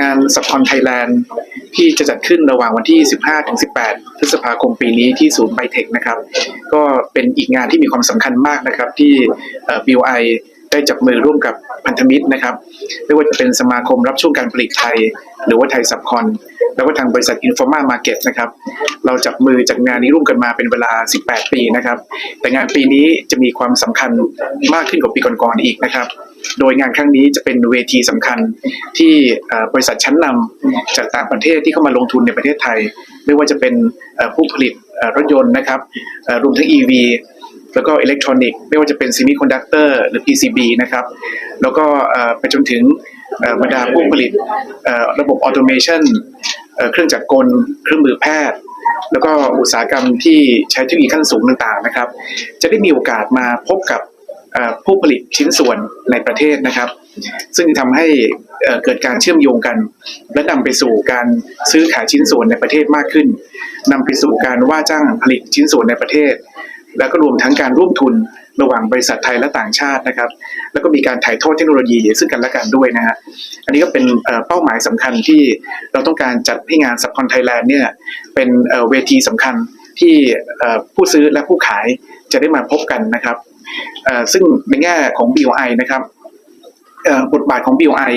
งานสัปคอนไทยแลนด์ที่จะจัดขึ้นระหว่างวันที่ 15 ถึง 18 พฤษภาคมปีนี้ที่ศูนย์ไบเทคนะครับ ก็เป็นอีกงานที่มีความสำคัญมากนะครับที่เอ่อ BOI ได้จับมือร่วมกับพันธมิตรนะครับไม่ว่าจะเป็นสมาคมรับช่วงการผลิตไทย หรือว่าไทยสับคอนแล้วก็ทางบริษัท Informa Market นะครับ เราจับมือจากงานนี้ร่วมกันมาเป็นเวลา 18 ปีนะครับ แต่งานปีนี้จะมีความสำคัญมากขึ้นกว่าปีก่อนๆอีกนะครับ โดยงานครั้งนี้จะเป็นเวทีสำคัญที่บริษัทชั้นนำจากต่างประเทศที่เข้ามาลงทุนในประเทศไทย ไม่ว่าจะเป็นผู้ผลิตรถยนต์นะครับรวมทั้ง EV แล้วก็อิเล็กทรอนิกส์ไม่ว่าจะเป็นซีมิคอนดักเตอร์หรือ PCB นะครับ แล้วก็ไปจนถึงบรรดาผู้ผลิตระบบออโตเมชันเครื่องจักรกล เครื่องมือแพทย์ แล้วก็อุตสาหกรรมที่ใช้เทคโนโลยีขั้นสูงต่างๆนะครับ จะได้มีโอกาสมาพบกับผู้ผลิตชิ้นส่วนในประเทศนะครับ ซึ่งทำให้เอ่อเกิดการเชื่อมโยงกัน และนำไปสู่การซื้อขายชิ้นส่วนในประเทศมากขึ้นนำไปสู่การว่าจ้างผลิตชิ้นส่วนในประเทศ แล้วก็รวมทั้งการร่วมทุนระหว่างบริษัทไทยและต่างชาตินะครับ แล้วก็มีการถ่ายทอดเทคโนโลยีซึ่งกันและกันด้วยนะฮะอันนี้ก็เป็นเป้าหมายสำคัญที่เราต้องการจัดให้งานสับคอนไทยแลนด์เนี่ยเป็นเวทีสำคัญที่ผู้ซื้อและผู้ขายจะได้มาพบกันนะครับซึ่งในแง่ของ BOI นะครับ บทบาทของ BOI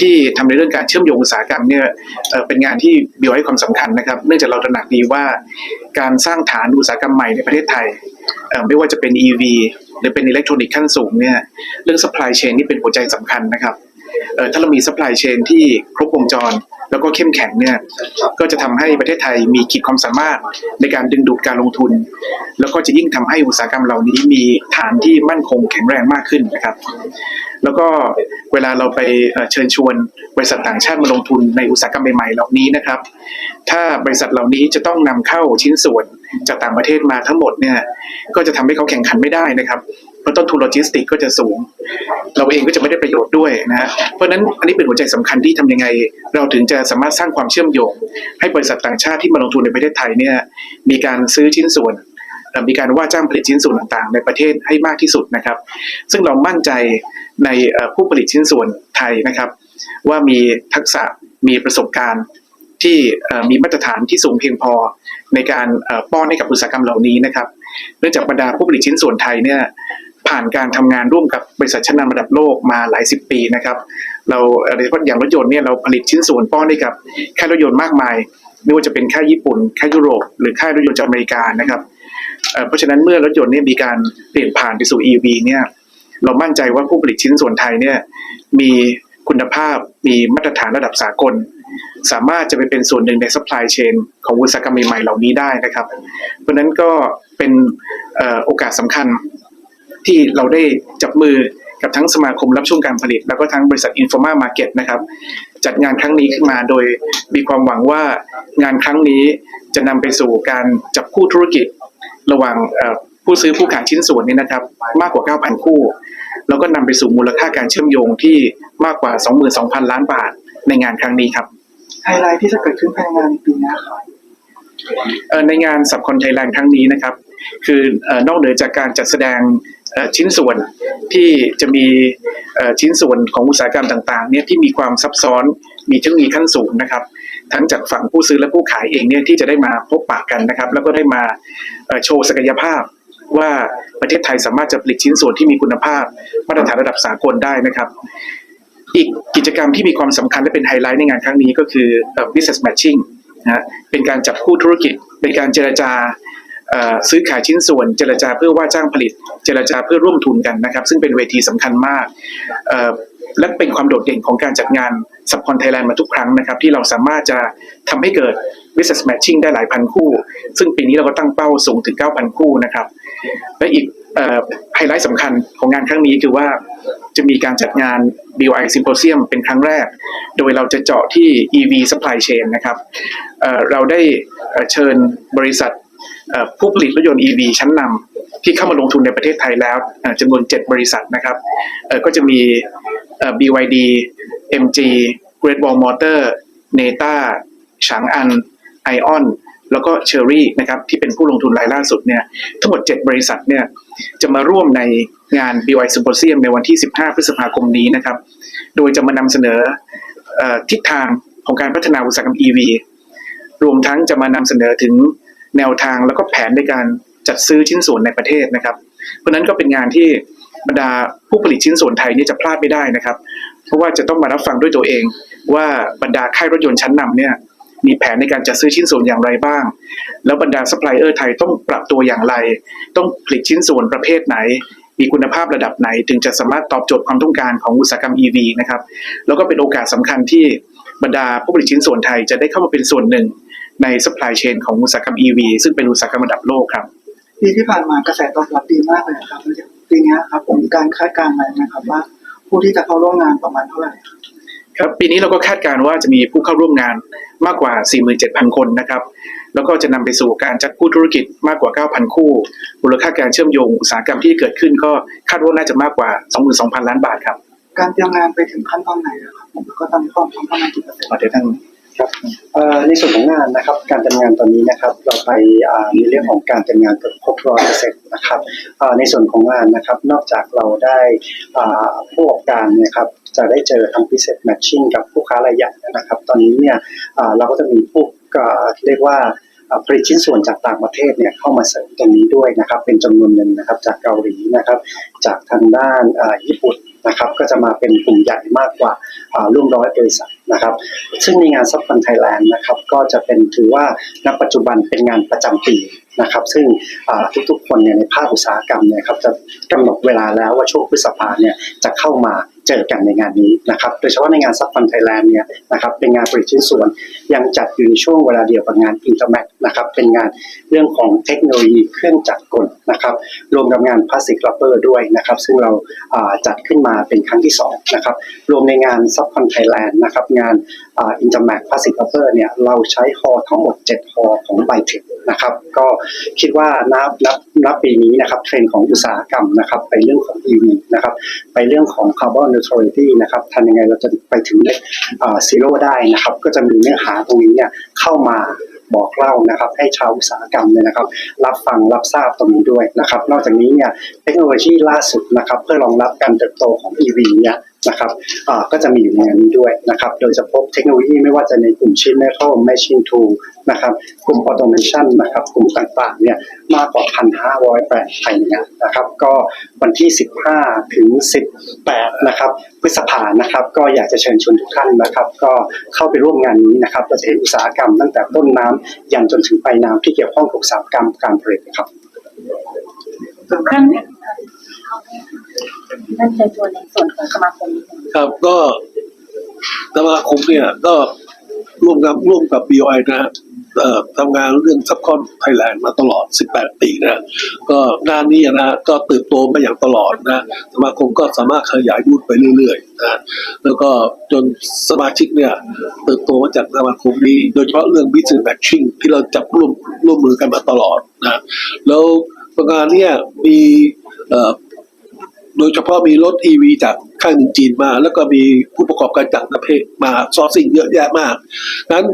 ที่ทำในเรื่องการเชื่อมโยงอุตสาหกรรมเนี่ยเเป็นงานที่ BOI ให้ความสำคัญนะครับ เนื่องจากเราตระหนักดีว่าการสร้างฐานอุตสาหกรรมใหม่ในประเทศไทย ไม่ว่าจะเป็น EV หรือเป็นอิเล็กทรอนิกส์ขั้นสูงเนี่ยเรื่อง supply chain นี่เป็นหัวใจสำคัญนะครับถ้าเรามี supply chain ที่ครบวงจร แล้วก็เข้มแข็งเนี่ยก็จะทำให้ประเทศไทยมีขีดความสามารถในการดึงดูดการลงทุน แล้วก็จะยิ่งทำให้อุตสาหกรรมเหล่านี้มีฐานที่มั่นคงแข็งแรงมากขึ้นนะครับ แล้วก็เวลาเราไปเชิญชวนบริษัทต่างชาติมาลงทุนในอุตสาหกรรมใหม่ๆเหล่านี้นะครับ ถ้าบริษัทเหล่านี้จะต้องนำเข้าชิ้นส่วนจากต่างประเทศมาทั้งหมดเนี่ยก็จะทำให้เขาแข่งขันไม่ได้นะครับ ราะต้นทุนโลจิสติกก็จะสูง เราเองก็จะไม่ได้ประโยชน์ด้วยนะฮะเพราะฉะนั้นอันนี้เป็นหัวใจสำคัญที่ทำยังไง เราถึงจะสามารถสร้างความเชื่อมโยง ให้บริษัทต่างชาติที่มาลงทุนในประเทศไทยเนี่ยมีการซื้อชิ้นส่วนมีการว่าจ้างผลิตชิ้นส่วนต่างๆ ในประเทศให้มากที่สุดนะครับ ซึ่งเรามั่นใจในผู้ผลิตชิ้นส่วนไทยนะครับ ว่ามีทักษะมีประสบการณ์ที่มีมาตรฐานที่สูงเพียงพอในการป้อนให้กับอุตสาหกรรมเหล่านี้นะครับ เนื่องจากบรรดาผู้ผลิตชิ้นส่วนไทยเนี่ย ผ่านการทำงานร่วมกับบริษัทชั้นนำระดับโลกมาหลายสิบปีนะครับ เราอ่อโดยเฉพาะอย่างรถยนต์เนี่ยเราผลิตชิ้นส่วนป้อนให้กับค่ายรถยนต์มากมายไม่ว่าจะเป็นค่ายญี่ปุ่นค่ายยุโรป หรือค่ายรถยนต์จากอเมริกานะครับเพราะฉะนั้นเมื่อรถยนต์เนี่ยมีการเปลี่ยนผ่านไปสู่ EV เนี่ยเรามั่นใจว่าผู้ผลิตชิ้นส่วนไทยเนี่ยมีคุณภาพมีมาตรฐานระดับสากล สามารถจะไปเป็นส่วนหนึ่งใน supply chain ของอุตสาหกรรมใหม่ๆเหล่านี้ได้นะครับ เพราะนั้นก็เป็นโอกาสสำคัญ ที่เราได้จับมือกับทั้งสมาคมรับช่วงการผลิต แล้วก็ทั้งบริษัท Informa Market นะครับ จัดงานครั้งนี้ขึ้นมาโดยมีความหวังว่างานครั้งนี้จะนำไปสู่การจับคู่ธุรกิจ ระหว่างเอ่อผู้ซื้อผู้ขายชิ้นส่วนนี้นะครับ มากกว่า 9,000 คู่ แล้วก็นำไปสู่มูลค่าการเชื่อมโยงที่มากกว่า 22,000 ล้านบาทในงานครั้งนี้ครับไฮไลท์ที่จะเกิดขึ้นภายในงานปีนี้ค่ะเอ่อในงานสับคอนไทยแลนด์ครั้งนี้นะครับ คือเอ่อนอกเหนือจากการจัดแสดงเอ่อ ชิ้นส่วนที่จะมีชิ้นส่วนของอุตสาหกรรมต่างๆเนี่ยที่มีความซับซ้อนมีเทคโนโลยีขั้นสูงนะครับ ทั้งจากฝั่งผู้ซื้อและผู้ขายเองเนี่ยที่จะได้มาพบปะกันนะครับ แล้วก็ได้มาโชว์ศักยภาพว่าประเทศไทยสามารถจะผลิตชิ้นส่วนที่มีคุณภาพ มาตรฐานระดับสากลได้นะครับ อีกกิจกรรมที่มีความสำคัญและเป็นไฮไลท์ในงานครั้งนี้ก็คือ business matching นะเป็นการจับคู่ธุรกิจ เป็นการเจรจา ซื้อขายชิ้นส่วน เจรจาเพื่อว่าจ้างผลิต เจรจาเพื่อร่วมทุนกันนะครับ ซึ่งเป็นเวทีสำคัญมากและเป็นความโดดเด่นของการจัดงานสับคอนไทยแลนด์มาทุกครั้งนะครับ ที่เราสามารถจะทำให้เกิด business matching ได้หลายพันคู่ ซึ่งปีนี้เราก็ตั้งเป้าสูงถึง 9,000 คู่นะครับ และอีกไฮไลท์สำคัญของงานครั้งนี้คือว่าจะมีการจัดงาน BOI Symposium เป็นครั้งแรก โดยเราจะเจาะที่ EV supply chain นะครับเเราได้เชิญบริษัท ผู้ผลิตรถยนต์ EV ชั้นนำที่เข้ามาลงทุนในประเทศไทยแล้วจำนวน 7 บริษัทนะครับก็จะมีเอ่อ BYD MG Great Wall Motor Neta ฉางอัน Ion แล้วก็เชอรี่นะครับที่เป็นผู้ลงทุนรายล่าสุดเนี่ยทั้งหมด 7 บริษัทเนี่ยจะมาร่วมในงาน BY Symposium ในวันที่ 15 พฤษภาคมนี้นะครับ โดยจะมานำเสนออทิศทางของการพัฒนาอุตสาหกรรม EV รวมทั้งจะมานำเสนอถึง แนวทางแล้วก็แผนในการจัดซื้อชิ้นส่วนในประเทศนะครับ เพราะนั้นก็เป็นงานที่บรรดาผู้ผลิตชิ้นส่วนไทยนี่จะพลาดไม่ได้นะครับ เพราะว่าจะต้องมารับฟังด้วยตัวเอง ว่าบรรดาค่ายรถยนต์ชั้นนำเนี่ยมีแผนในการจัดซื้อชิ้นส่วนอย่างไรบ้าง แล้วบรรดาซัพพลายเออร์ไทยต้องปรับตัวอย่างไร ต้องผลิตชิ้นส่วนประเภทไหน มีคุณภาพระดับไหน ถึงจะสามารถตอบโจทย์ความต้องการของอุตสาหกรรม EV นะครับ แล้วก็เป็นโอกาสสำคัญที่ บรรดาผู้ผลิตชิ้นส่วนไทยจะได้เข้ามาเป็นส่วนหนึ่งใน supply chain ของอุตสาหกรรม EV ซึ่งเป็นอุตสาหกรรมระดับโลกครับปีที่ผ่านมากระแสตอบรับดีมากเลยครับปีนี้ครับผมมีการคาดการณ์อะไรนะครับว่า ผู้ที่จะเข้าร่วมงานประมาณเท่าไหร่ครับปีนี้เราก็คาดการณ์ว่าจะมีผู้เข้าร่วมงานมากกว่า 47,000 คนนะครับ แล้วก็จะนำไปสู่การจัดคู่ธุรกิจมากกว่า 9,000 คู่ มูลค่าการเชื่อมโยงอุตสาหกรรมที่เกิดขึ้นก็คาดว่าน่าจะมากกว่า 22,000 ล้านบาทครับ การเตรียมงานไปถึงขั้นตอนไหนแล้วครับผมแล้วก็ตอนนี้ความพร้อมประมาณกี่เปอร์เซ็นต์ขอเดี๋ยวท่านครับเอ่อในส่วนของงานนะครับการจัดงานตอนนี้นะครับเราไปอ่าในเรื่องของการจัดงานเกือบครบร้อยเปอร์เซ็นต์นะครับอ่าในส่วนของงานนะครับนอกจากเราได้อ่าผู้ประกอบการเนะครับจะได้เจอทำพิเศษแมทชิ่งกับผู้ค้ารายใหญ่นะครับ ตอนนี้เนี่ยอ่าเราก็จะมีผู้อ่าเรียกว่าอ่าผลิตชิ้นส่วนจากต่างประเทศเนี่ยเข้ามาเสริมตรงนี้ด้วยนะครับ เป็นจำนวนหนึ่งนะครับจากเกาหลีนะครับ จากทางด้านอ่าญี่ปุ่น นะครับก็จะมาเป็นกลุ่มใหญ่มากกว่าร่วมร้อยบริษัทนะครับ ซึ่งในงานซับฟันไทยแลนด์นะครับก็จะเป็นถือว่าณปัจจุบันเป็นงานประจำปีนะครับ ซึ่งทุกๆคนเนี่ยในภาคอุตสาหกรรมเนี่ยครับจะกำหนดเวลาแล้วว่าช่วงพฤษภาเนี่ยจะเข้ามา เจอกันในงานนี้นะครับ โดยเฉพาะในงานซับฟันไทยแลนด์เนี่ยนะครับเป็นงานผลิตชิ้นส่วน ยังจัดอยู่ในช่วงเวลาเดียวกับงานอินเตอร์แมนะครับเป็นงานเรื่องของเทคโนโลยีเครื่องจักรกลนะครับรวมกับงานพลาสติกรับเบอร์ด้วยนะครับซึ่งเราาจัดขึ้นมาเป็นครั้งที่สองนะครับรวมในงานซับคอนไทยแลนด์นะครับงานอินเตอร์แมกพลาสติกรับเบอร์เนี่ยเราใช้ฮอทั้งหมด 7 ฮอของไบเทค นะครับ ก็คิดว่านับนับนับปีนี้นะครับเทรนด์ของอุตสาหกรรมนะครับไปเรื่องของ EV นะครับไปเรื่องของ carbon neutrality นะครับทำยังไงเราจะไปถึงเซีโร่ได้นะครับ ก็จะมีเนื้อหาตรงนี้เนี่ยเข้ามาบอกเล่านะครับให้ชาวอุตสาหกรรมเนี่ยนะครับ รับฟังรับทราบตรงนี้ด้วยนะครับ นอกจากนี้เนี่ยเทคโนโลยีล่าสุดนะครับ เพื่อรองรับการเติบโตของ EV เนี่ยนะครับอ่าก็จะมีอยู่ในงานนี้ด้วยนะครับ โดยจะพบเทคโนโลยีไม่ว่าจะในกลุ่มชิ้น metal machine tool นะครับ กลุ่ม automation นะครับ กลุ่มต่างๆ เนี่ยมากกว่า 1,500แบรนด์ภายในงานนะครับ ก็วันที่ 15 ถึง 18 นะครับพฤษภานะครับ ก็อยากจะเชิญชวนทุกท่านนะครับ ก็เข้าไปร่วมงานนี้นะครับเราจะเห็นอุตสาหกรรมตั้งแต่ต้นน้ำยันจนถึงปลายน้ำที่เกี่ยวข้องกับอุตสาหกรรมการผลิตครับครั้งนี้นั่นเป็นตัวในส่วนของสมา ครับก็สมาคมเนี่ยก็ร่วมกับร่วมกับ BOI นะฮะทำงานเรื่องซับคอนไทยแลนด์มาตลอด 18 ปีนะก็งานนี้นะก็เติบโตมาอย่างตลอดนะสมาคมก็สามารถขยายรุ่นไปเรื่อยๆนะแล้วก็จนสมาชิกเนี่ยเติบโตมาจากสมาคมนี้ โดยเฉพาะเรื่อง business matching ที่เราจับร่วมร่วมมือกันมาตลอดนะแล้วงานเนี่ยมีโดยเฉพาะมีรถ EV จาก ข้างหนึ่งจีนมา แล้วก็มีผู้ประกอบการจากประเทศมาซอร์ซิ่งเยอะแยะมากนั้น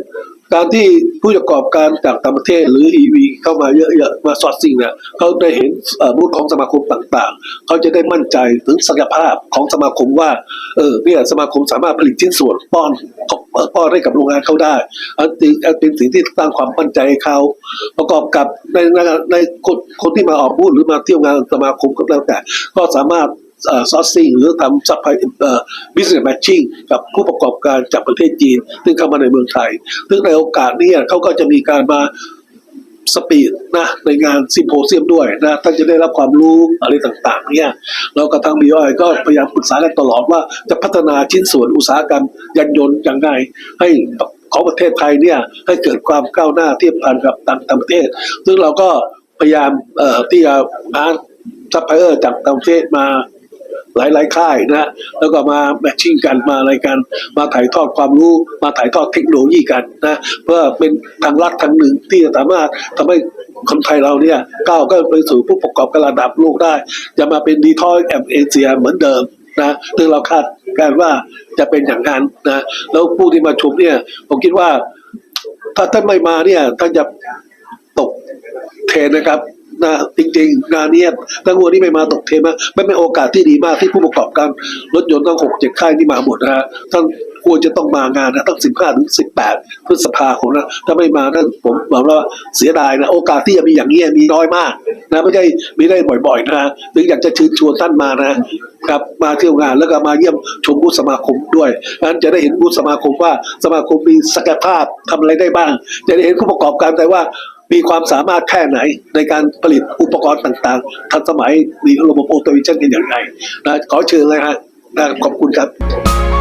การที่ผู้ประกอบการจากต่างประเทศหรือ EV เข้ามาเยอะๆ มาซอร์ซิ่งเนี่ยเขาได้เห็นบูธของสมาคมต่างๆ เขาจะได้มั่นใจถึงศักยภาพของสมาคมว่าเออเนี่ยสมาคมสามารถผลิตชิ้นส่วนป้อนป้อนให้กับโรงงานเขาได้อันนี้อันเป็นสิ่งที่สร้างความมั่นใจให้เขาประกอบกับในในคนคนที่มาออกบูธหรือมาเที่ยวงานสมาคมก็แล้วแต่ ก็สามารถ ซอร์ซิ่งหรือทำซัพพลายบิสเนสแมทชิ่งกับผู้ประกอบการจากประเทศจีน ซึ่งเข้ามาในเมืองไทย ซึ่งในโอกาสนี้เขาก็จะมีการมาสปีดนะในงานซิมโพเซียมด้วยนะท่านจะได้รับความรู้อะไรต่างๆเนี่ยแล้วก็ทางบีอก็พยายามปรึกษากันตลอดว่าจะพัฒนาชิ้นส่วนอุตสาหกรรมยานยนต์อย่างไรให้ของประเทศไทยเนี่ยให้เกิดความก้าวหน้าเทียบพันกับต่างต่างประเทศ ซึ่งเราก็พยายามเอ่อที่จะหาซัพพลายเออร์จากต่างประเทศมา หลายๆค่ายนะแล้วก็มาแมทชิ่งกันมาอะไรกันมาถ่ายทอดความรู้ มาถ่ายทอดเทคโนโลยีกันนะเพื่อเป็นทางลัดทางหนึ่งที่จะสามารถทำให้คนไทยเราเนี่ยก้าวก็ไปสู่ผู้ประกอบการระดับโลกได้ จะมาเป็นดีทอยแอมเอเชียเหมือนเดิมนะซึ่งเราคาดการณ์ว่าจะเป็นอย่างนั้นนะแล้วผู้ที่มาชมเนี่ยผมคิดว่า ถ้าท่านไม่มาเนี่ยท่านจะตกเทนนะครับ นะจริงๆ งานเนี้ยถ้าวัวนี้ไม่มาตกเทมาไม่เป็นโอกาสที่ดีมากที่ผู้ประกอบการรถยนต์ต้องหกเจ็ดค่ายที่มาหมดนะฮะท่านควรจะต้องมางานนะตั้งสิบห้าถึงสิบแปดพฤษภาคมนะถ้าไม่มานั่นผมบอกว่าเสียดายนะโอกาสที่จะมีอย่างนี้ยมีน้อยมากนะไม่ใช่มีได้บ่อยๆนะถึงอยากจะเชิญชวนท่านมานะครับมาเที่ยวงานแล้วก็มาเยี่ยมชมบูธสมาคมด้วยนั้นจะได้เห็นบูธสมาคมว่าสมาคมมีศักยภาพทำอะไรได้บ้าง จะได้เห็นผู้ประกอบการแต่ว่า มีความสามารถแค่ไหนในการผลิตอุปกรณ์ต่างๆ ทันสมัยมีระบบโอโตเมชันกันอย่างไรนะขอเชิญเลยฮะนะขอบคุณครับ